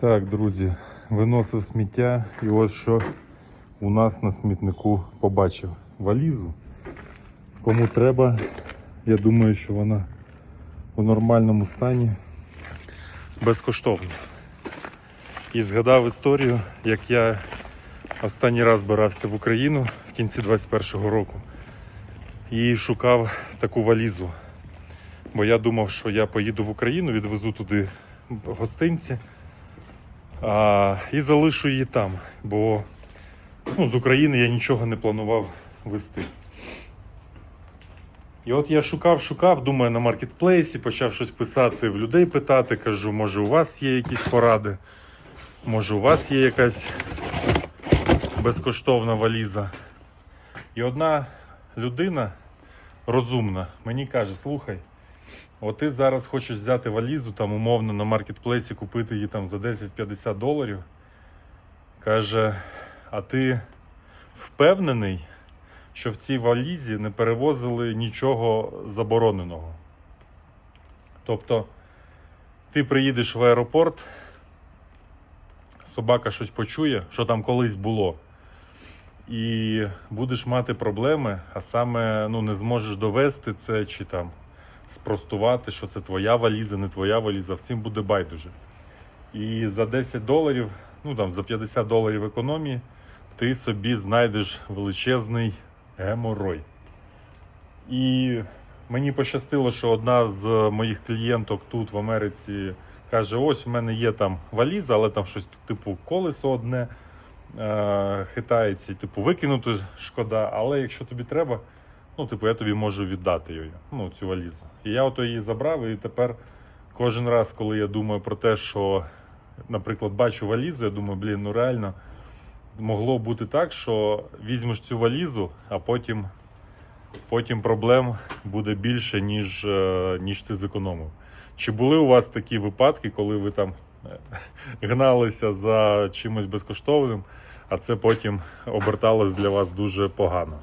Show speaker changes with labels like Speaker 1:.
Speaker 1: Так, друзі, виносив сміття і ось що у нас на смітнику побачив. Валізу. Кому треба, я думаю, що вона у нормальному стані безкоштовно. І згадав історію, як я останній раз збирався в Україну в кінці 21-го року і шукав таку валізу. Бо я думав, що я поїду в Україну, відвезу туди гостинці а, і залишу її там. Бо ну, з України я нічого не планував вести. І от я шукав, шукав, думаю, на маркетплейсі, почав щось писати, в людей питати, кажу, може у вас є якісь поради, може у вас є якась безкоштовна валіза. І одна людина розумна мені каже: слухай, от ти зараз хочеш взяти валізу, там умовно на маркетплейсі купити її там за 10-50 доларів. Каже, а ти впевнений, що в цій валізі не перевозили нічого забороненого. Тобто, ти приїдеш в аеропорт, собака щось почує, що там колись було, і будеш мати проблеми, а саме ну, не зможеш довести це чи там спростувати, що це твоя валіза, не твоя валіза, всім буде байдуже. І за 10 доларів, ну там за 50 доларів економії, ти собі знайдеш величезний геморой. І мені пощастило, що одна з моїх клієнток тут в Америці каже: ось у мене є там валіза, але там щось типу колесо одне е- хитається, типу викинути шкода. Але якщо тобі треба, ну типу я тобі можу віддати її, ну цю валізу. І я ото її забрав, і тепер кожен раз, коли я думаю про те, що, наприклад, бачу валізу, я думаю, блін, ну реально могло бути так, що візьмеш цю валізу, а потім, потім проблем буде більше, ніж, е, ніж ти зекономив. Чи були у вас такі випадки, коли ви там е, гналися за чимось безкоштовним, а це потім оберталось для вас дуже погано?